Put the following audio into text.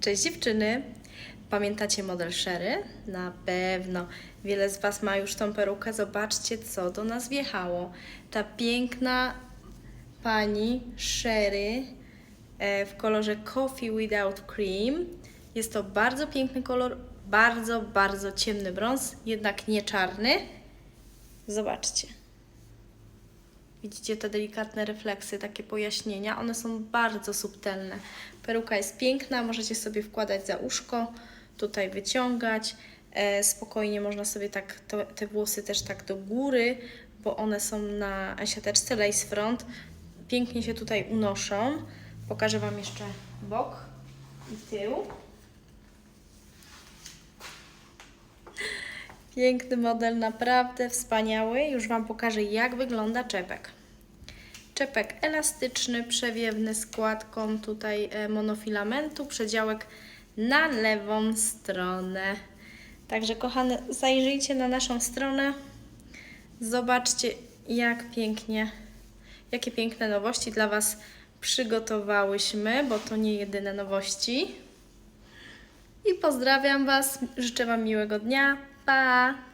Cześć dziewczyny! Pamiętacie model Sherry? Na pewno. Wiele z Was ma już tą perukę. Zobaczcie, co do nas wjechało. Ta piękna pani Sherry e, w kolorze Coffee Without Cream. Jest to bardzo piękny kolor, bardzo, bardzo ciemny brąz, jednak nie czarny. Zobaczcie. Widzicie te delikatne refleksy, takie pojaśnienia. One są bardzo subtelne. Peruka jest piękna, możecie sobie wkładać za uszko, tutaj wyciągać. E, spokojnie można sobie tak to, te włosy też tak do góry, bo one są na siateczce lace front. Pięknie się tutaj unoszą. Pokażę Wam jeszcze bok i tył. Piękny model, naprawdę wspaniały. Już Wam pokażę, jak wygląda czepek. Czepek elastyczny, przewiewny z kładką tutaj e, monofilamentu, przedziałek na lewą stronę. Także kochane, zajrzyjcie na naszą stronę. Zobaczcie, jak pięknie, jakie piękne nowości dla Was przygotowałyśmy, bo to nie jedyne nowości. I pozdrawiam Was, życzę Wam miłego dnia. Pa!